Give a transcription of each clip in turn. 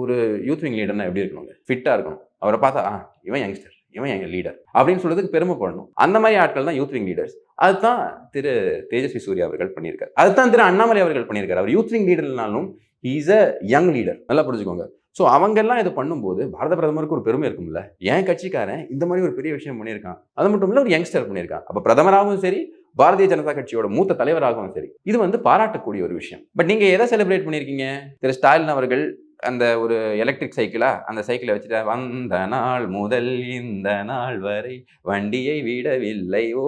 ஒரு youth wing லீடர்னா எப்படி இருக்கணுங்க? ஃபிட்டாக இருக்கணும். அவரை பார்த்தா ஆ இவன் யங்ஸ்டர் இவன் எங்கள் லீடர் அப்படின்னு சொல்றதுக்கு பெருமைப்படணும் அந்த மாதிரி ஆட்கள் தான் யூத் விங் லீடர்ஸ் அதுதான் திரு தேஜஸ்வி சூர்யா அவர்கள் பண்ணியிருக்காரு. அதுதான் திரு அண்ணாமலை அவர்கள் பண்ணியிருக்காரு. அவர் யூத் விங் லீடர்னாலும் இஸ் அ யங் லீடர் நல்லா புரிஞ்சுக்கோங்க. ஸோ அவங்கெல்லாம் இது பண்ணும்போது பாரத பிரதமருக்கு ஒரு பெருமை இருக்கும்ல. என் கட்சிக்காரன் இந்த மாதிரி ஒரு பெரிய விஷயம் பண்ணியிருக்கான். அது மட்டும் இல்லை ஒரு யங்ஸ்டர் பண்ணியிருக்கான். அப்போ பிரதமராகவும் சரி பாரதிய ஜனதா கட்சியோட மூத்த தலைவராகவும் சரி இது வந்து பாராட்டக்கூடிய ஒரு விஷயம். பட் நீங்க எதை செலிப்ரேட் பண்ணியிருக்கீங்க? திரு ஸ்டாலின் அவர்கள் அந்த ஒரு எலக்ட்ரிக் சைக்கிளா அந்த சைக்கிளை வச்சுட்டு வந்த நாள் முதல் இந்த நாள் வரை வண்டியை விடவில்லை ஓ.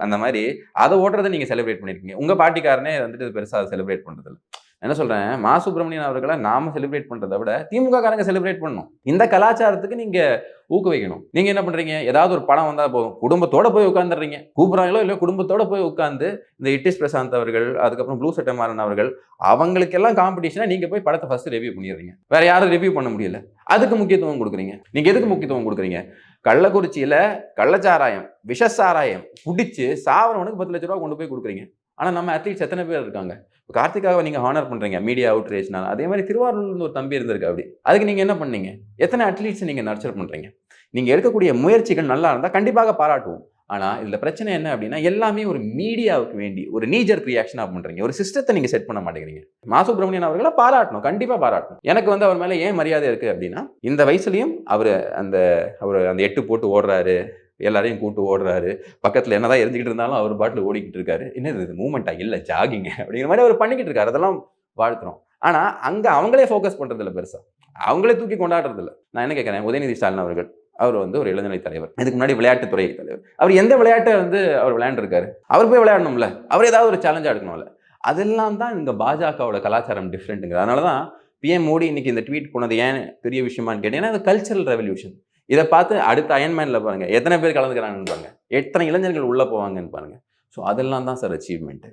அந்த மாதிரி அதை ஓட்டுறதை நீங்க செலிப்ரேட் பண்ணியிருக்கீங்க உங்க பாட்டிக்காரனே வந்துட்டு பெருசா அதை செலிப்ரேட் பண்றது என்ன சொல்றேன்? மா சுப்பிரமணியன் அவர்களை நாம செலிப்ரேட் பண்றதை விட திமுக காரங்க செலிப்ரேட் பண்ணணும். இந்த கலாச்சாரத்துக்கு நீங்க ஊக்குவிக்கணும். நீங்க என்ன பண்றீங்க? ஏதாவது ஒரு படம் வந்தா போதும். குடும்பத்தோட போய் உட்காந்துடுறீங்க கூப்பிடுறாங்களோ இல்லையோ குடும்பத்தோட போய் உட்காந்து இந்த இட்டிஸ் பிரசாந்த் அவர்கள் அதுக்கப்புறம் ப்ளூ சட்டமாறன் அவர்கள் அவங்களுக்கெல்லாம் காம்படிஷனா நீங்க போய் படத்தை ஃபர்ஸ்ட் ரிவ்யூ பண்ணிடுறீங்க. வேற யாரும் ரிவ்யூ பண்ண முடியல. அதுக்கு முக்கியத்துவம் கொடுக்குறீங்க. நீங்க எதுக்கு முக்கியத்துவம் கொடுக்குறீங்க? கள்ளக்குறிச்சியில கள்ளச்சாராயம் விஷசாராயம் குடிச்சு சாவரவனுக்கு பத்து லட்ச ரூபா கொண்டு போய் கொடுக்குறீங்க. ஆனால் நம்ம அத்லீட்ஸ் எத்தனை பேர் இருக்காங்க? இப்போ கார்த்திகாவை நீங்கள் ஹானர் பண்ணுறீங்க மீடியா அவுட்ரேஜ்னால அதே மாதிரி திருவாரூர்லேருந்து ஒரு தம்பி இருந்திருக்கு அப்படி. அதுக்கு நீங்கள் என்ன பண்ணீங்க? எத்தனை அட்லீட்ஸ் நீங்கள் நர்ச்சர் பண்ணுறீங்க நீங்கள் எடுக்கக்கூடிய முயற்சிகள் நல்லா இருந்தால் கண்டிப்பாக பாராட்டுவோம். ஆனால் இதில் பிரச்சனை என்ன அப்படின்னா எல்லாமே ஒரு மீடியாவுக்கு வேண்டி ஒரு நீஜர் ரியாக்ஷனாக பண்ணுறீங்க ஒரு சிஸ்டத்தை நீங்கள் செட் பண்ண மாட்டேங்கிறீங்க. மா சுப்பிரமணியன் அவர்களை பாராட்டணும். கண்டிப்பாக பாராட்டணும். எனக்கு வந்து அவர் மேலே ஏன் மரியாதை இருக்குது அப்படின்னா இந்த வயசுலையும் அவர் அந்த அவர் அந்த எட்டு போட்டு ஓடுறாரு எல்லாரையும் கூட்டு ஓடுறாரு பக்கத்தில் என்னதான் எரிஞ்சுக்கிட்டு இருந்தாலும் அவர் பாட்டில் ஓடிக்கிட்டு இருக்காரு. என்ன இது மூமெண்ட்டாக இல்லை ஜாகிங் அப்படிங்கிற மாதிரி அவர் பண்ணிக்கிட்டு இருக்காரு. அதெல்லாம் வாழ்த்துறோம். ஆனால் அங்கே அவங்களே ஃபோக்கஸ் பண்ணுறதில்ல பெருசாக அவங்களே தூக்கி கொண்டாடுறதில்ல. நான் என்ன கேட்குறேன்? உதயநிதி ஸ்டாலின் அவர்கள் அவர் வந்து ஒரு இளைஞனை தலைவர். இதுக்கு முன்னாடி விளையாட்டுத்துறை தலைவர். அவர் எந்த விளையாட்டை வந்து அவர் விளையாண்டுருக்காரு? அவர் போய் விளையாடணும்ல. அவர் ஏதாவது ஒரு சேலஞ்சாக எடுக்கணும்ல. அதெல்லாம் தான் இந்த பாஜகவோட கலாச்சாரம் டிஃப்ரெண்ட்டுங்க அதனால தான் பிஎம் மோடி இன்னைக்கு இந்த ட்வீட் போனது ஏன் பெரிய விஷயமான்னு கேட்டீங்கன்னா அது கல்ச்சரல் ரெவல்யூஷன் இதை பார்த்து அடுத்த அயன்மேனில் பாருங்கள் எத்தனை பேர் கலந்துக்கிறாங்கன்னு பாருங்கள் எத்தனை இளைஞர்கள் உள்ளே போவாங்கன்னு பாருங்க. ஸோ அதெல்லாம் தான் சார் அச்சீவ்மெண்ட்டு